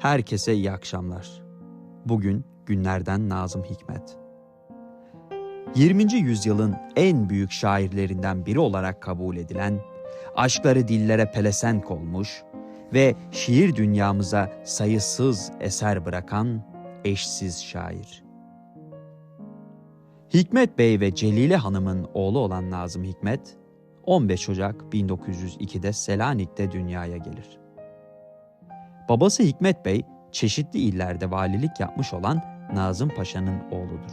Herkese iyi akşamlar. Bugün günlerden Nazım Hikmet. 20. yüzyılın en büyük şairlerinden biri olarak kabul edilen, aşkları dillere pelesenk olmuş ve şiir dünyamıza sayısız eser bırakan eşsiz şair. Hikmet Bey ve Celile Hanım'ın oğlu olan Nazım Hikmet, 15 Ocak 1902'de Selanik'te dünyaya gelir. Babası Hikmet Bey, çeşitli illerde valilik yapmış olan Nazım Paşa'nın oğludur.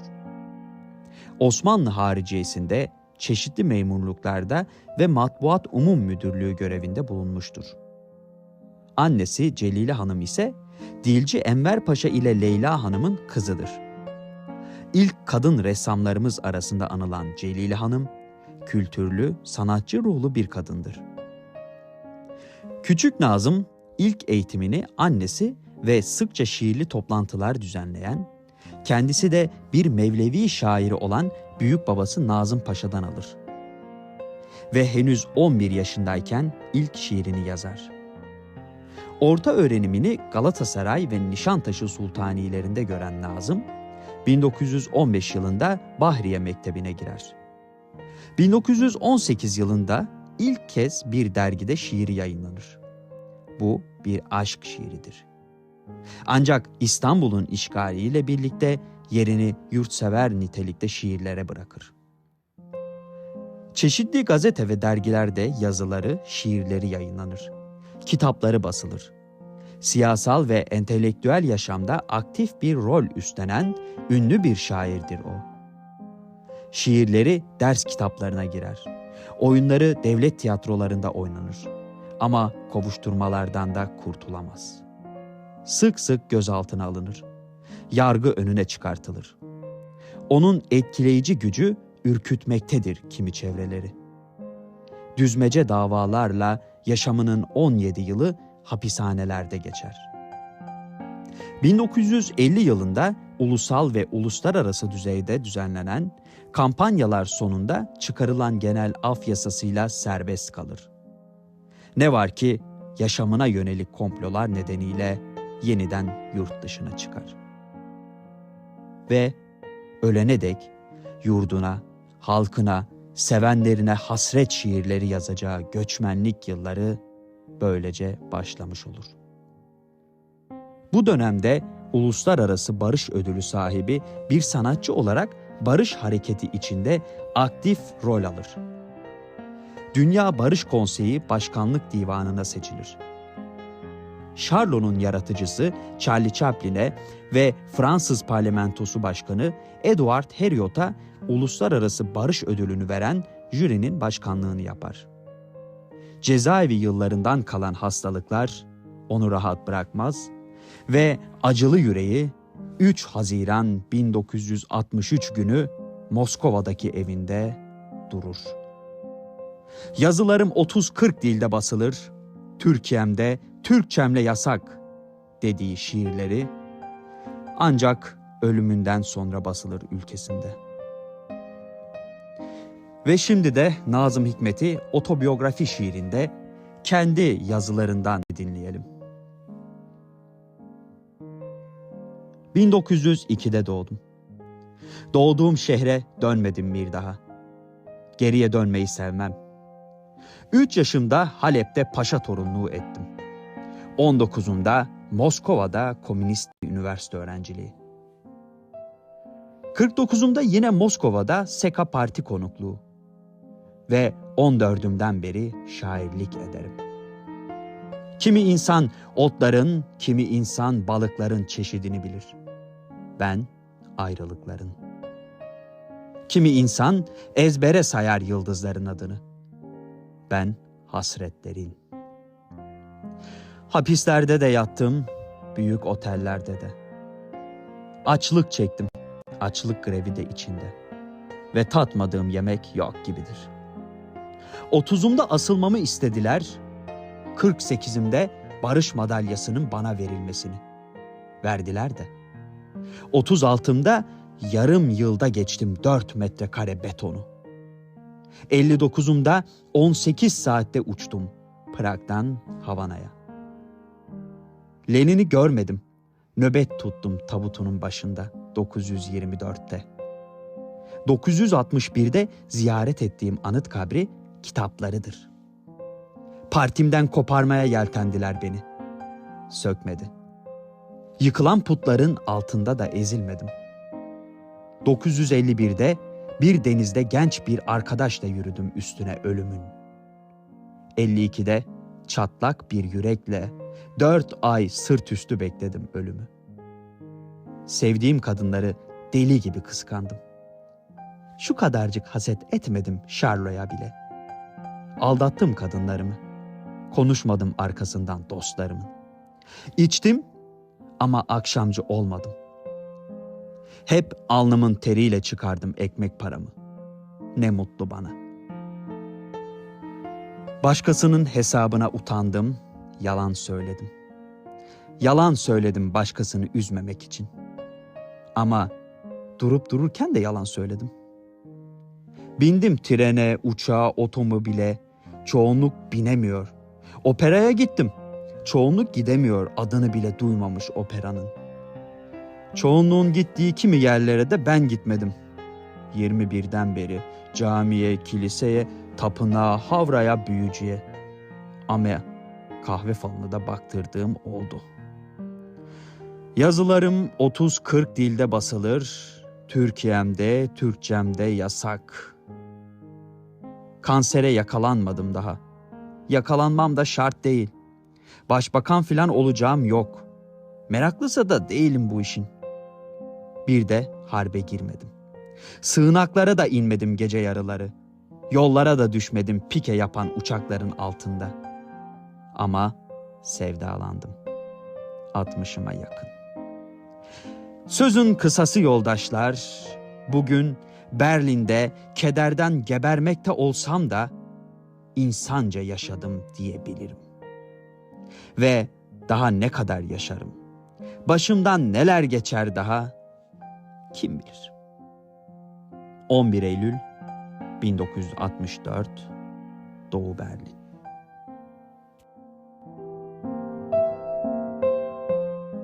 Osmanlı hariciyesinde çeşitli memurluklarda ve Matbuat Umum Müdürlüğü görevinde bulunmuştur. Annesi Celile Hanım ise Dilci Enver Paşa ile Leyla Hanım'ın kızıdır. İlk kadın ressamlarımız arasında anılan Celile Hanım, kültürlü, sanatçı ruhlu bir kadındır. Küçük Nazım ilk eğitimini annesi ve sıkça şiirli toplantılar düzenleyen, kendisi de bir Mevlevi şairi olan büyük babası Nazım Paşa'dan alır. Ve henüz 11 yaşındayken ilk şiirini yazar. Orta öğrenimini Galatasaray ve Nişantaşı Sultanilerinde gören Nazım, 1915 yılında Bahriye Mektebi'ne girer. 1918 yılında ilk kez bir dergide şiiri yayınlanır. Bu bir aşk şiiridir. Ancak İstanbul'un işgaliyle birlikte yerini yurtsever nitelikte şiirlere bırakır. Çeşitli gazete ve dergilerde yazıları, şiirleri yayınlanır. Kitapları basılır. Siyasal ve entelektüel yaşamda aktif bir rol üstlenen ünlü bir şairdir o. Şiirleri ders kitaplarına girer. Oyunları devlet tiyatrolarında oynanır. Ama kovuşturmalardan da kurtulamaz. Sık sık gözaltına alınır. Yargı önüne çıkartılır. Onun etkileyici gücü ürkütmektedir kimi çevreleri. Düzmece davalarla yaşamının 17 yılı hapishanelerde geçer. 1950 yılında ulusal ve uluslararası düzeyde düzenlenen kampanyalar sonunda çıkarılan genel af yasasıyla serbest kalır. Ne var ki yaşamına yönelik komplolar nedeniyle yeniden yurt dışına çıkar. Ve ölene dek yurduna, halkına, sevenlerine hasret şiirleri yazacağı göçmenlik yılları böylece başlamış olur. Bu dönemde uluslararası barış ödülü sahibi bir sanatçı olarak barış hareketi içinde aktif rol alır. Dünya Barış Konseyi Başkanlık Divanı'na seçilir. Charlot'un yaratıcısı Charlie Chaplin'e ve Fransız Parlamentosu Başkanı Edward Herriot'a Uluslararası Barış Ödülünü veren jürinin başkanlığını yapar. Cezaevi yıllarından kalan hastalıklar onu rahat bırakmaz ve acılı yüreği 3 Haziran 1963 günü Moskova'daki evinde durur. Yazılarım 30-40 dilde basılır, Türkiye'mde Türkçemle yasak dediği şiirleri ancak ölümünden sonra basılır ülkesinde. Ve şimdi de Nazım Hikmet'i otobiyografi şiirinde kendi yazılarından dinleyelim. 1902'de doğdum. Doğduğum şehre dönmedim bir daha. Geriye dönmeyi sevmem. 3 yaşımda Halep'te paşa torunluğu ettim. 19'umda Moskova'da komünist üniversite öğrenciliği. 49'umda yine Moskova'da Seka Parti konukluğu. Ve 14'ümden beri şairlik ederim. Kimi insan otların, kimi insan balıkların çeşidini bilir. Ben ayrılıkların. Kimi insan ezbere sayar yıldızların adını. Ben hasretlerin. Hapislerde de yattım, büyük otellerde de. Açlık çektim, açlık grevi de içinde. Ve tatmadığım yemek yok gibidir. Otuzumda asılmamı istediler, 48'imde barış madalyasının bana verilmesini. Verdiler de. 36'mda yarım yılda geçtim 4 metrekare betonu. 59'umda 18 saatte uçtum Prag'dan Havana'ya. Lenin'i görmedim. Nöbet tuttum tabutunun başında 924'te. 961'de ziyaret ettiğim anıt kabri kitaplarıdır. Partimden koparmaya yeltendiler beni. Sökmedi. Yıkılan putların altında da ezilmedim. 951'de bir denizde genç bir arkadaşla yürüdüm üstüne ölümün. 52'de çatlak bir yürekle dört ay sırt üstü bekledim ölümü. Sevdiğim kadınları deli gibi kıskandım. Şu kadarcık haset etmedim Şarlo'ya bile. Aldattım kadınlarımı. Konuşmadım arkasından dostlarımın. İçtim ama akşamcı olmadım. Hep alnımın teriyle çıkardım ekmek paramı. Ne mutlu bana. Başkasının hesabına utandım, yalan söyledim. Yalan söyledim başkasını üzmemek için. Ama durup dururken de yalan söyledim. Bindim trene, uçağa, otomobile. Çoğunluk binemiyor. Operaya gittim. Çoğunluk gidemiyor adını bile duymamış operanın. Çoğunluğun gittiği kimi yerlere de ben gitmedim. 21'den beri camiye, kiliseye, tapınağa, havraya, büyücüye. Ama kahve falına da baktırdığım oldu. Yazılarım 30-40 dilde basılır. Türkiye'mde, Türkçemde yasak. Kansere yakalanmadım daha. Yakalanmam da şart değil. Başbakan filan olacağım yok. Meraklısa da değilim bu işin. Bir de harbe girmedim. Sığınaklara da inmedim gece yarıları. Yollara da düşmedim pike yapan uçakların altında. Ama sevdalandım. Altmışıma yakın. Sözün kısası yoldaşlar, bugün Berlin'de kederden gebermekte olsam da insanca yaşadım diyebilirim. Ve daha ne kadar yaşarım? Başımdan neler geçer daha? Kim bilir? 11 Eylül 1964 Doğu Berlin